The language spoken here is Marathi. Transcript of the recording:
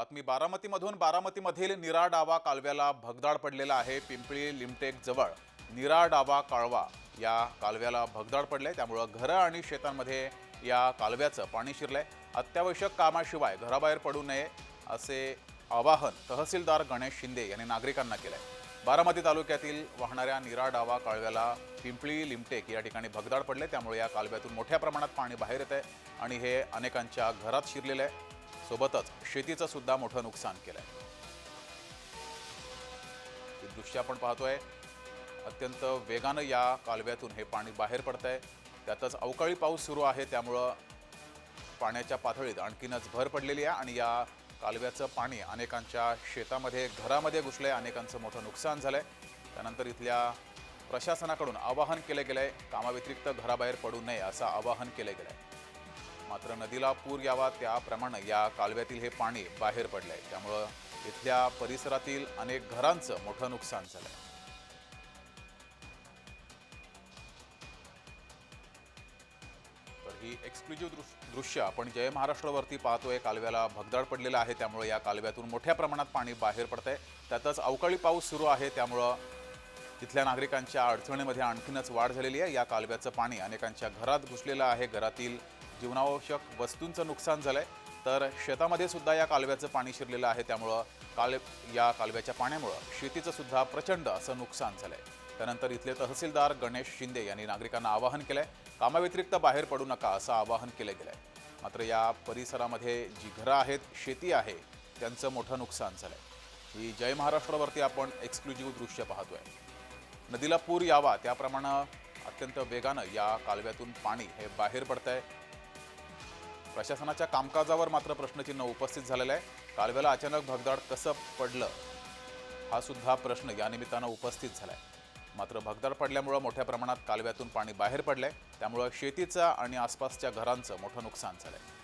बातमी बारामतीमधून बारामतीमधील निरा डावा कालव्याला भगदाड पडलेला आहे. पिंपळी लिमटेक जवळ निरा डावा काळवा या कालव्याला भगदाड पडले त्यामुळं घरं आणि शेतांमध्ये या कालव्याचं पाणी शिरलंय. अत्यावश्यक कामाशिवाय घराबाहेर पडू नये असे आवाहन तहसीलदार गणेश शिंदे यांनी नागरिकांना केलंय. बारामती तालुक्यातील वाहणाऱ्या निरा डावा कालव्याला पिंपळी लिमटेक या ठिकाणी भगदाड पडले त्यामुळे या कालव्यातून मोठ्या प्रमाणात पाणी बाहेर येत आहे आणि हे अनेकांच्या घरात शिरलेलं आहे. सोबतच शेतीचं सुद्धा मोठं नुकसान केलंय. ही दृश्य आपण पाहतोय. अत्यंत वेगानं या कालव्यातून हे पाणी बाहेर पडत आहे त्यातच अवकाळी पाऊस सुरू आहे त्यामुळं पाण्याच्या पातळीत आणखीनच भर पडलेली आहे आणि या कालव्याचं पाणी अनेकांच्या शेतामध्ये घरामध्ये घुसलंय अनेकांचं मोठं नुकसान झालंय. त्यानंतर इथल्या प्रशासनाकडून आवाहन केलं गेलंय कामाव्यतिरिक्त घराबाहेर पडू नये असं आवाहन केलं गेलंय. मात्र नदीला पूर यावा त्याप्रमाणे या कालव्यातील हे पाणी बाहेर पडलंय. त्यामुळं इथल्या परिसरातील अनेक घरांचं मोठं नुकसान झालंय. ही एक्सक्लुझिव्ह दृश्य आपण जय महाराष्ट्रावरती पाहतोय. कालव्याला भगदाड पडलेला आहे त्यामुळे या कालव्यातून मोठ्या प्रमाणात पाणी बाहेर पडतंय. त्यातच अवकाळी पाऊस सुरू आहे त्यामुळं तिथल्या नागरिकांच्या अडचणीमध्ये आणखीनच वाढ झालेली आहे. या कालव्याचं पाणी अनेकांच्या घरात घुसलेलं आहे. घरातील जीवनावश्यक वस्तूंचं नुकसान झालं आहे तर शेतामध्ये सुद्धा या कालव्याचं पाणी शिरलेलं आहे. त्यामुळं काल या कालव्याच्या पाण्यामुळं शेतीचं सुद्धा प्रचंड असं नुकसान झालं आहे त्यानंतर इथले तहसीलदार गणेश शिंदे यांनी नागरिकांना आवाहन केलं आहे कामाव्यतिरिक्त बाहेर पडू नका असं आवाहन केलं गेलं आहे मात्र या परिसरामध्ये जी घरं आहेत शेती आहे त्यांचं मोठं नुकसान झालं आहे ही जय महाराष्ट्रावरती आपण एक्सक्लुझिव्ह दृश्य पाहतोय. नदीला पूर यावा त्याप्रमाणे अत्यंत वेगानं या कालव्यातून पाणी हे बाहेर पडतं आहे प्रशासनाच्या कामकाजावर मात्र प्रश्नचिन्ह उपस्थित झालेलं आहे. कालव्याला अचानक भगदाड कसं पडलं? हा सुद्धा प्रश्न या निमित्तानं उपस्थित आहे मात्र भगदाड पडल्यामुळं मोठ्या प्रमाणात कालव्यातून पाणी बाहेर पडलं आहे त्यामुळं शेतीचं आणि आसपासच्या घरांचं मोठं नुकसान झालं आहे